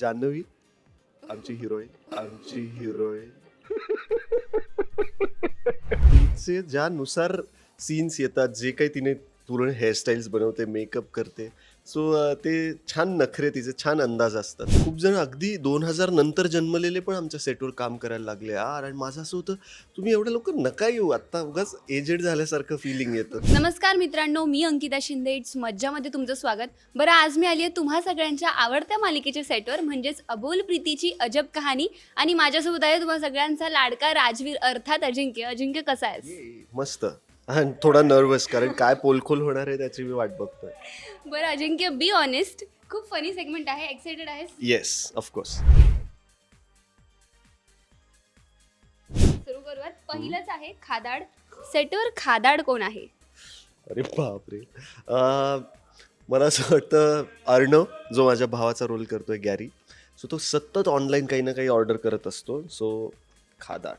जान्हवी आमची हिरोईन आमची हिरोईन. तिचे ज्यानुसार सीन्स येतात जे काही तिने पूर्ण हेअरस्टाईल्स बनवते मेकअप करते. सो ते छान नखरे तिचे छान अंदाज असतात. खूप जण अगदी दोन हजार नंतर जन्मलेले पण आमच्या सेटवर काम करायला लागले. यार आणि माझं असं होतं तुम्ही एवढ्या लोक नका येऊ. आत्ता उगाच एजेड झाल्यासारखं फिलिंग येतं. नमस्कार मित्रांनो मी अंकिता शिंदे. इट्स मज्जामध्ये तुमचं स्वागत. बरं आज मी आली आहे तुम्हा सगळ्यांच्या आवडत्या मालिकेच्या सेटवर म्हणजेच अबोल प्रीतीची अजब कहाणी. आणि माझ्यासोबत आहे तुम्हा सगळ्यांचा लाडका राजवीर अर्थात अजिंक्य. अजिंक्य कसा आहेस? मस्त. आणि थोडा नर्वस कारण काय पोलखोल होणार आहे त्याची मी वाट बघतोय. बरं अजिंक्य बी ऑनेस्ट खूप फनी सेगमेंट आहे. एक्साइटेड आहेस? येस ऑफकोर्स सुरू करूयात. पहिलंच आहे खादाड. सेटवर खादाड कोण आहे? अरे बापरे. अं, मला असं वाटतं अर्णव जो माझ्या भावाचा रोल करतोय गॅरी सो तो सतत ऑनलाईन काही ना काही ऑर्डर करत असतो. सो खादाड.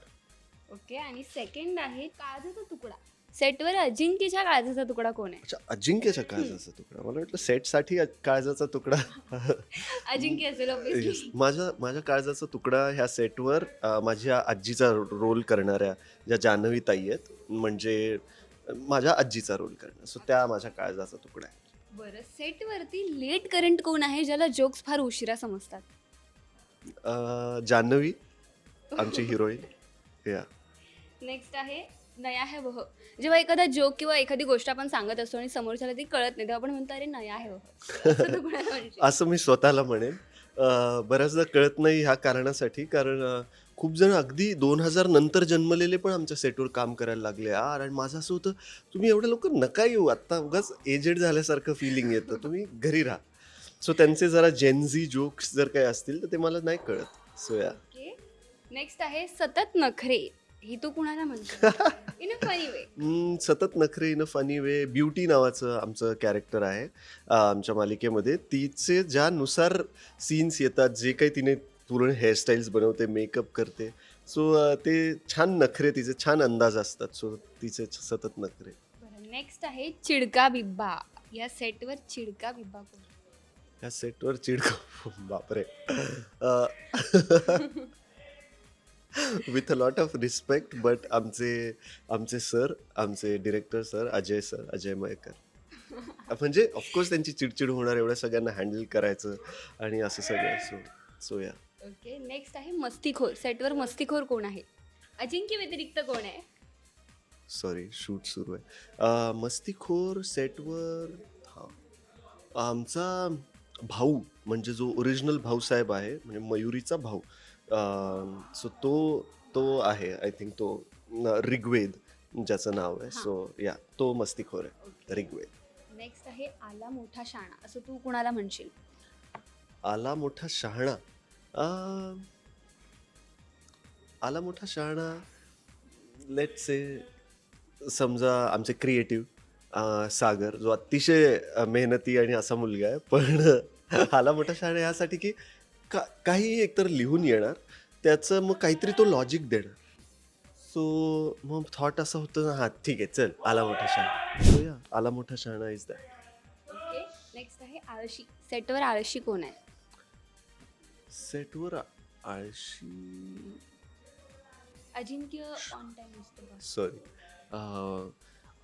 ओके आणि सेकंड आहे काळजाचा तुकडा. सेटवर अजिंक्यच्या काळजाचा तुकडा कोण आहे? अच्छा अजिंक्यच्या काळजाचा तुकडा. मला वाटलं सेटसाठी काळजाचा तुकडा. अजिंक्य असेल Yes. माझ्या माझ्या काळजाचा तुकडा ह्या सेटवर अ, माझ्या आजीचा रोल करणाऱ्या ज्या जान्हवी ताई आहेत म्हणजे अ, माझ्या आजीचा रोल करणार. सो त्या माझ्या काळजाचा तुकडा आहे. बरं सेटवरती लेट करंट कोण आहे ज्याला जोक्स फार उशिरा समजतात? अ, जान्हवी आमची हिरोईन. या नेक्स्ट आहे नया है वह. जेव्हा एखादा जोक किंवा एखादी गोष्ट आपण सांगत असतो आणि समोरच्याला ती कळत नाही तेव्हा आपण म्हणतो अरे नया है वह. असं तू कोणाला म्हणशील? असं मी स्वतःला म्हणेन. अ, बऱ्याचदा कळत नाही ह्या कारणासाठी कारण अ, खूप जण अगदी दोन हजार नंतर जन्मलेले पण आमच्या सेटवर काम करायला लागले. यार आणि माझं असं होतं तुम्ही एवढ्या लोक नका येऊ. आत्ता उगाच एजेड झाल्यासारखं फिलिंग येतं. तुम्ही घरी राहा. सो त्यांचे जरा जेनझी जोक्स जर काही असतील तर ते मला नाही कळत. सो या ओके नेक्स्ट आहे सतत नखरे. ही तू कुणाला म्हणतो in a funny way hmm, सतत नखरे in a funny way beauty नावाचं आमचं कॅरेक्टर आहे अ, आमच्या मालिकेमध्ये. तिचे ज्यानुसार सीन्स येतात जे काही तिने पूर्ण हेअरस्टाईल्स बनवते मेकअप करते सो ते छान नखरे तिचे छान अंदाज असतात सो तिचे सतत नखरे. बरं नेक्स्ट आहे चिडका बिब्बा. या सेटवर चिडका बिब्बा कोण? ह्या सेटवर चिडको बापरे. With a lot of respect but आमचे आमचे सर आमचे director sir Ajay sir Ajay Mayekar. म्हणजे ऑफकोर्स त्यांची चिडचिड होणार एवढ्या सगळ्यांना हँडल करायचं आणि असं सगळं. So so yeah okay next आहे मस्तीखोर. सेटवर मस्तीखोर कोण आहे? अजिंक्य व्यतिरिक्त कोण आहे? सॉरी शूट सुरू आहे. अं, मस्तीखोर सेटवर हा. आमचा भाऊ म्हणजे जो ओरिजिनल भाऊसाहेब आहे म्हणजे मयुरीचा भाऊ सो तो तो आहे आय थिंक तो ऋग्वेद ज्याचं नाव आहे. सो या तो मस्तीखोर आहे ऋग्वेद. नेक्स्ट आहे आला मोठा शाणा. असं तू कुणाला म्हणशील? आला मोठा शहाणा आला मोठा शहाणा लेट से समजा आमचे क्रिएटिव्ह सागर जो अतिशय मेहनती आणि असा मुलगा आहे पण आला मोठा शहाणा यासाठी की का काही एकतर लिहून येणार त्याचं मग काहीतरी तो लॉजिक देणार. सो मग थॉट असं होतं हां ठीक आहे चल आला मोठा शहाणा या आला मोठा शहाणा इज दॅट ओके नेक्स्ट आहे आळशी. सेटवर आळशी कोण आहे? सेटवर आळशी अजिंक्य ऑन टाइम असतो सॉरी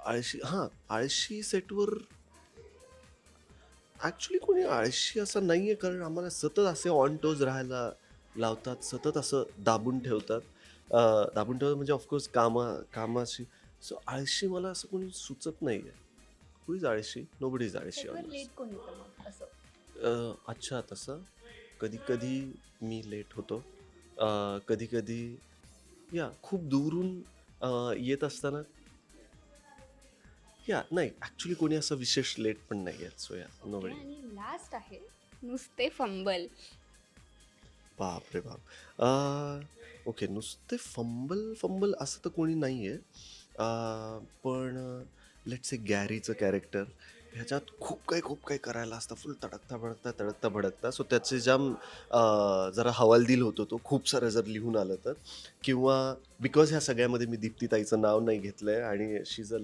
आळशी हां आळशी सेटवर ॲक्च्युली कोणी आळशी असं नाही आहे कारण आम्हाला सतत असे ऑन टोज राहायला लावतात सतत असं दाबून ठेवतात. अं, दाबून ठेवतात म्हणजे ऑफकोर्स कामा कामाशी. सो आळशी मला असं कोणी सुचत नाही आहे कुणीच आळशी? आळशी. लेट कोण मग? असं. अ, अच्छा तसं. कधी कधी मी लेट होतो. कधी कधी या खूप दूरून अ, येत असताना या नाही ॲक्च्युली कोणी असं विशेष लेट पण नाही आहे सो या नो Okay, आणि लास्ट आहे नुसते फंबल बाप. रे बाप ओके नुसते फंबल फंबल असं तर कोणी नाही आहे पण लेट्स ए गॅरीचं कॅरेक्टर ह्याच्यात खूप काही खूप काही करायला असतं. फुल तडकता भडकता तडकता भडकता. सो त्याचे जाम जरा हवालदिल होतो तो. खूप सारं जर लिहून आलं तर. किंवा बिकॉज ह्या सगळ्यामध्ये मी दीप्तीताईचं नाव नाही घेतलं आहे आणि she is a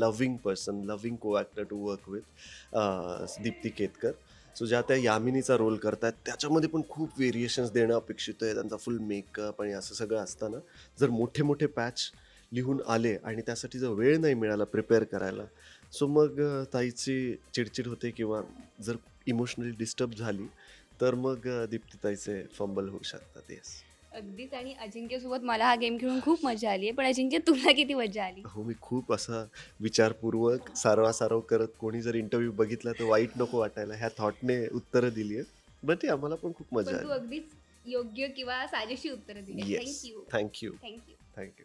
loving person loving co-actor to work with Dipti Ketkar. So ज्या त्या यामिनीचा रोल करतात त्याच्यामध्ये पण खूप व्हेरिएशन्स देणं अपेक्षित आहे. त्यांचा फुल मेकअप आणि असं सगळं असताना. जर मोठे मोठे पॅच लिहून आले आणि त्यासाठी जर वेळ नाही मिळाला प्रिपेअर करायला सो मग ताईची चिडचिड होते किंवा जर इमोशनली डिस्टर्ब झाली तर मग अ, दीप्तीताईचे फंबल होऊ शकतात येस अगदीच आणि अजिंक्यसोबत मला हा गेम खेळून खूप मजा आली आहे पण अजिंक्य तुला किती मजा आली? हो मी खूप असा विचारपूर्वक सारवासारव करत कोणी जर इंटरव्ह्यू बघितला तर वाईट नको वाटायला ह्या थॉटने उत्तरं दिली आहेत. बट ते आम्हाला पण खूप मजा आली. अगदीच योग्य किंवा साजेशी उत्तरं दिली thank you thank you thank you thank you